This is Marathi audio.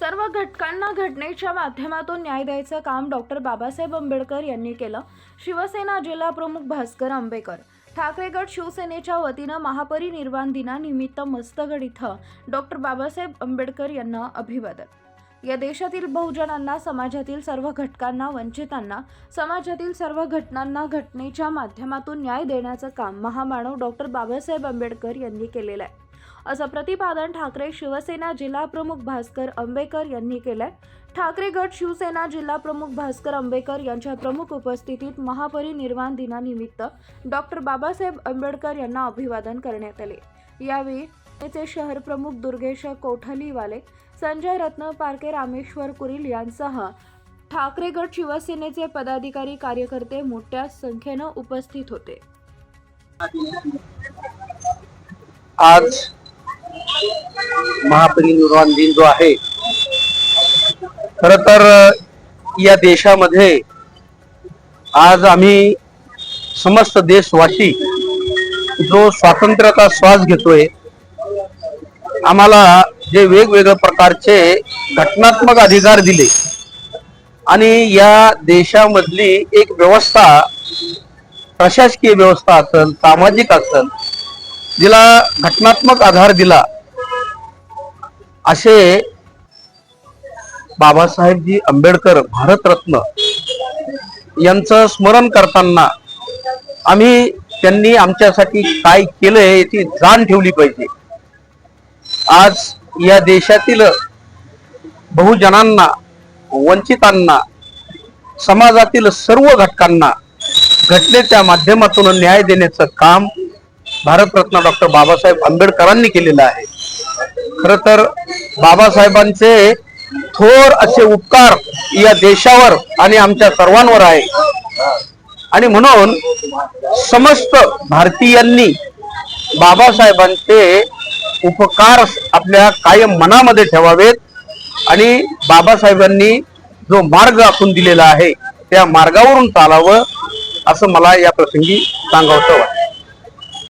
सर्व घटकांना घटनेच्या माध्यमातून न्याय द्यायचं काम डॉक्टर बाबासाहेब आंबेडकर यांनी केलं. शिवसेना जिल्हा प्रमुख भास्कर आंबेकर ठाकरे गट शिवसेनेच्या वतीनं महापरिनिर्वाण दिनानिमित्त मस्तगड इथं डॉक्टर बाबासाहेब आंबेडकर यांना अभिवादन. या देशातील बहुजनांना समाजातील सर्व घटकांना वंचितांना समाजातील सर्व घटनांना घटनेच्या माध्यमातून न्याय देण्याचं काम महामानव डॉक्टर बाबासाहेब आंबेडकर यांनी केलेलं आहे. असं प्रतिपादन ठाकरे शिवसेना जिल्हा प्रमुख भास्कर आंबेकर यांनी केलंय. ठाकरे गट शिवसेना जिल्हा प्रमुख भास्कर आंबेकर यांच्या प्रमुख उपस्थितीत महापरिनिर्वाण दिनानिमित्त डॉक्टर बाबासाहेब आंबेडकर यांना अभिवादन करण्यात आले. यावेळी त्याचे शहर प्रमुख दुर्गेश कोठलीवाले संजय रत्न पारके रामेश्वर कुरील यांसह ठाकरे गट शिवसेनेचे पदाधिकारी कार्यकर्ते मोठ्या संख्येनं उपस्थित होते. आज महापरिनिर्वाण दिन जो आहे खर तर या देशामध्ये आज आम्ही समस्त देशवासी जो स्वातंत्र्याचा श्वास घेतोय आम्हाला जे वेगवेगळ्या प्रकारचे घटनात्मक अधिकार दिले आणि या देशामधली एक व्यवस्था प्रशासकीय व्यवस्था असेल सामाजिक असेल जिला घटनात्मक आधार दिला असे बाबासाहेबजी आंबेडकर भारतरत्न यांचं स्मरण करताना आम्ही त्यांनी आमच्यासाठी काय केलंय याची जाण ठेवली पाहिजे. आज या देशातील बहुजनांना वंचितांना समाजातील सर्व घटकांना घटनेच्या माध्यमातून न्याय देण्याचं काम भारतरत्न डॉक्टर बाबासाहेब आंबेडकरांनी केलेलं आहे. खरं तर बाबासाहेबांचे थोर असे उपकार या देशावर आणि आमच्या सर्वांवर आहे. आणि म्हणून समस्त भारतीयांनी बाबासाहेबांचे उपकार आपल्या कायम मनामध्ये ठेवावेत आणि बाबासाहेबांनी जो मार्ग आखून दिलेला आहे त्या मार्गावरून चालावं असं मला या प्रसंगी सांगावं वाटतं.